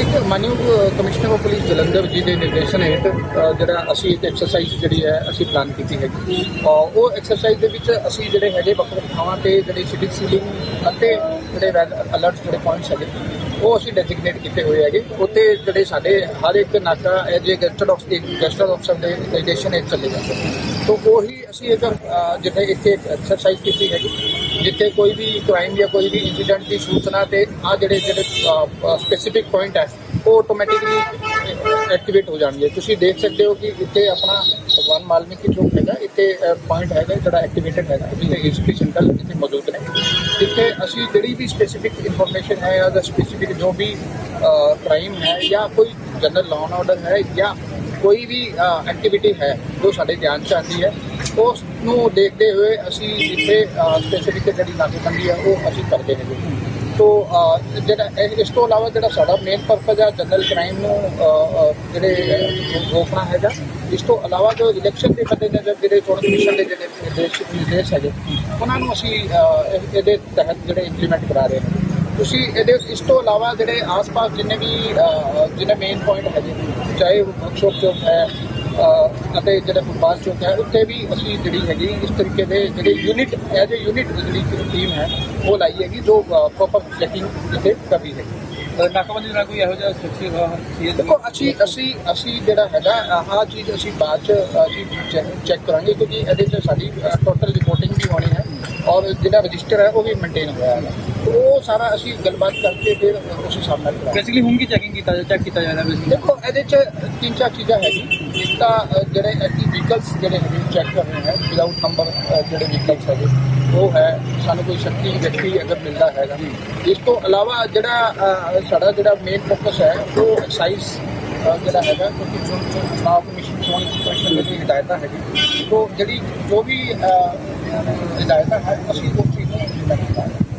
ਇੱਕ ਮਾਨਯੋਗ commissioner of police Jalandhar ਜੀ ਦੇ ਨਿਰਦੇਸ਼ਨ ਹੇਠ ਜਿਹੜਾ ਅਸੀਂ ਇੱਕ ਐਕਸਰਸਾਈਜ਼ ਜਿਹੜੀ ਹੈ, ਅਸੀਂ ਪਲਾਨ ਕੀਤੀ ਹੈਗੀ ਉਹ ਐਕਸਰਸਾਈਜ਼ ਦੇ ਵਿੱਚ ਅਸੀਂ ਜਿਹੜੇ ਹੈਗੇ ਵੱਖ ਵੱਖ ਥਾਵਾਂ ਤੇ ਜਿਹੜੇ ਸਿਟੀ ਸੀਲਿੰਗ ਅਤੇ ਜਿਹੜੇ ਅਲਰਟ ਜਿਹੜੇ ਪੁਆਇੰਟਸ ਹੈਗੇ ਉਹ ਅਸੀਂ ਡੈਸਿਗਨੇਟ ਕੀਤੇ ਹੋਏ ਹੈਗੇ। ਉੱਥੇ ਜਿਹੜੇ ਸਾਡੇ ਹਰ ਇੱਕ ਨਾਕਾ ਐਜ ਏ ਗੈਸਟਡ ਆਫ ਗੈਸਟਡ ਅਫਸਰ ਦੇ ਨਿਰਦੇਸ਼ਨ ਹੇਠ ਚੱਲੇ ਜਾਂਦੇ ਤੋਂ ਉਹੀ ਅਸੀਂ ਇੱਕ ਜਿੱਥੇ ਇੱਥੇ ਐਕਸਰਸਾਈਜ਼ ਕੀਤੀ ਹੈਗੀ, ਜਿੱਥੇ ਕੋਈ ਵੀ ਕ੍ਰਾਈਮ ਜਾਂ ਕੋਈ ਵੀ ਇਨਸੀਡੈਂਟ ਦੀ ਸੂਚਨਾ ਤੇ ਆ ਜਿਹੜੇ ਜਿਹੜੇ ਸਪੈਸੀਫਿਕ ਪੁਆਇੰਟ ਹੈ, ਉਹ ਆਟੋਮੈਟਿਕਲੀ ਐਕਟੀਵੇਟ ਹੋ ਜਾਣਗੇ। ਤੁਸੀਂ ਦੇਖ ਸਕਦੇ ਹੋ ਕਿ ਇੱਥੇ ਆਪਣਾ ਭਗਵਾਨ ਮਾਲਮੀਕੀ ਚੌਕ ਹੈਗਾ, ਇੱਥੇ ਪੁਆਇੰਟ ਹੈਗਾ, ਜਿਹੜਾ ਐਕਟੀਵੇਟਡ ਹੈਗਾ ਜਿੱਥੇ ਏਸੀਪੀ ਸੈਂਟਰ ਇੱਥੇ ਮੌਜੂਦ ਨੇ। ਜਿੱਥੇ ਅਸੀਂ ਜਿਹੜੀ ਵੀ ਸਪੈਸੀਫਿਕ ਇਨਫੋਰਮੇਸ਼ਨ ਹੈ ਜਾਂ ਸਪੈਸੀਫਿਕ ਜੋ ਵੀ ਕ੍ਰਾਈਮ ਹੈ ਜਾਂ ਕੋਈ ਜਨਰਲ ਲਾਅ ਆਰਡਰ ਹੈ ਜਾਂ ਕੋਈ ਵੀ ਐਕਟੀਵਿਟੀ ਹੈ, ਜੋ ਸਾਡੇ ਧਿਆਨ ਚ ਆਉਂਦੀ ਹੈ, ਉਸ ਨੂੰ ਦੇਖਦੇ ਹੋਏ ਅਸੀਂ ਜਿੱਥੇ ਸਪੈਸੀਫਿਕ ਜਿਹੜੀ ਨਾਕੇਬੰਦੀ ਹੈ, ਉਹ ਅਸੀਂ ਕਰਦੇ ਹੈਗੇ। ਸੋ ਜਿਹੜਾ ਇਸ ਤੋਂ ਇਲਾਵਾ ਜਿਹੜਾ ਸਾਡਾ ਮੇਨ ਪਰਪਸ ਆ ਜਨਰਲ ਕ੍ਰਾਈਮ ਨੂੰ ਜਿਹੜੇ ਰੋਕਣਾ ਹੈਗਾ, ਇਸ ਤੋਂ ਇਲਾਵਾ ਜੋ ਇਲੈਕਸ਼ਨ ਦੇ ਮੱਦੇਨਜ਼ਰ ਜਿਹੜੇ ਚੋਣ ਕਮਿਸ਼ਨ ਦੇ ਜਿਹੜੇ ਨਿਰਦੇਸ਼ ਨਿਰਦੇਸ਼ ਹੈਗੇ, ਉਹਨਾਂ ਨੂੰ ਅਸੀਂ ਇਹਦੇ ਤਹਿਤ ਜਿਹੜੇ ਇੰਪਲੀਮੈਂਟ ਕਰਾ ਰਹੇ ਹਾਂ। ਤੁਸੀਂ ਇਹਦੇ ਇਸ ਤੋਂ ਇਲਾਵਾ ਜਿਹੜੇ ਆਸ-ਪਾਸ ਜਿੰਨੇ ਵੀ ਜਿੰਨੇ ਮੇਨ ਪੁਆਇੰਟ ਹੈਗੇ, ਚਾਹੇ ਉਹ ਵਰਕਸ਼ਾਪ ਚੌਕ ਹੈ ਅਤੇ ਜਿਹੜਾ ਫੁੱਟਬਾਲ ਚੌਕ ਹੈ ਉੱਥੇ ਵੀ ਅਸੀਂ ਜਿਹੜੀ ਹੈਗੀ ਇਸ ਤਰੀਕੇ ਦੇ ਜਿਹੜੇ ਯੂਨਿਟ ਐਜ਼ ਅ ਯੂਨਿਟ ਜਿਹੜੀ ਟੀਮ ਹੈ ਉਹ ਲਾਈ ਹੈਗੀ ਜੋ ਪ੍ਰੋਪਰ ਚੈਕਿੰਗ ਇੱਥੇ ਕਰ ਰਹੀ ਹੈ ਨਾਕਾਬੰਦੀ ਨਾਲ ਕੋਈ ਇਹੋ ਜਿਹਾ ਸੱਚੀ ਸੀ ਦੇਖੋ ਅਸੀਂ ਅਸੀਂ ਅਸੀਂ ਜਿਹੜਾ ਹੈਗਾ ਆਹ ਚੀਜ਼ ਅਸੀਂ ਬਾਅਦ ਚ ਅਸੀਂ ਚੈੱਕ ਕਰਾਂਗੇ ਕਿਉਂਕਿ ਇਹਦੇ ਚ ਸਾਡੀ ਟੋਟਲ ਰਿਪੋਰਟਿੰਗ ਵੀ ਹੋਣੀ ਹੈ ਔਰ ਜਿਹੜਾ ਰਜਿਸਟਰ ਹੈ ਉਹ ਵੀ ਮੇਨਟੇਨ ਹੋਇਆ ਹੈ ਉਹ ਸਾਰਾ ਅਸੀਂ ਗੱਲਬਾਤ ਕਰਕੇ ਫਿਰ ਉਸ ਹਿਸਾਬ ਨਾਲ ਕਰਾਂਗੇ ਬੇਸਿਕਲੀ ਹੁਣ ਕੀ ਚੈਕਿੰਗ ਕੀਤਾ ਚੈੱਕ ਕੀਤਾ ਜਾ ਰਿਹਾ ਬੇਸਿਕਲੀ ਦੇਖੋ ਇਹਦੇ ਚ ਤਿੰਨ ਚਾਰ ਚੀਜ਼ਾਂ ਹੈਗੀ ਇੱਕ ਤਾਂ ਅ, ਜਿਹੜੇ ਐਕਟਿਵ ਵਹੀਕਲਸ ਜਿਹੜੇ ਹੈਗੇ ਚੈੱਕ ਕਰ ਰਹੇ ਹੈ ਵਿਦਆਊਟ ਨੰਬਰ ਜਿਹੜੇ ਵਹੀਕਲਸ ਹੈਗੇ ਉਹ ਹੈ ਸਾਨੂੰ ਕੋਈ ਸ਼ੱਕੀ ਵਿਅਕਤੀ ਅਗਰ ਮਿਲਦਾ ਹੈਗਾ ਇਸ ਤੋਂ ਇਲਾਵਾ ਜਿਹੜਾ ਅ, ਸਾਡਾ ਜਿਹੜਾ ਮੇਨ ਫੋਕਸ ਹੈ ਉਹ ਐਕਸਾਈਜ਼ ਜਿਹੜਾ ਹੈਗਾ ਕਿਉਂਕਿ ਚੋਣ ਚੋਣ ਚੁਣਾਵ ਕਮਿਸ਼ਨ ਚੋਣ ਕਮਿਸ਼ਨ ਦੀ ਜਿਹੜੀ ਹਦਾਇਤਾਂ ਹੈਗੀ ਤੋਂ ਜਿਹੜੀ ਜੋ ਵੀ ਅ, ਹਦਾਇਤਾਂ ਹੈ ਅਸੀਂ ਉਸ ਚੀਜ਼ ਨੂੰ implement ਕਰਾਂਗੇ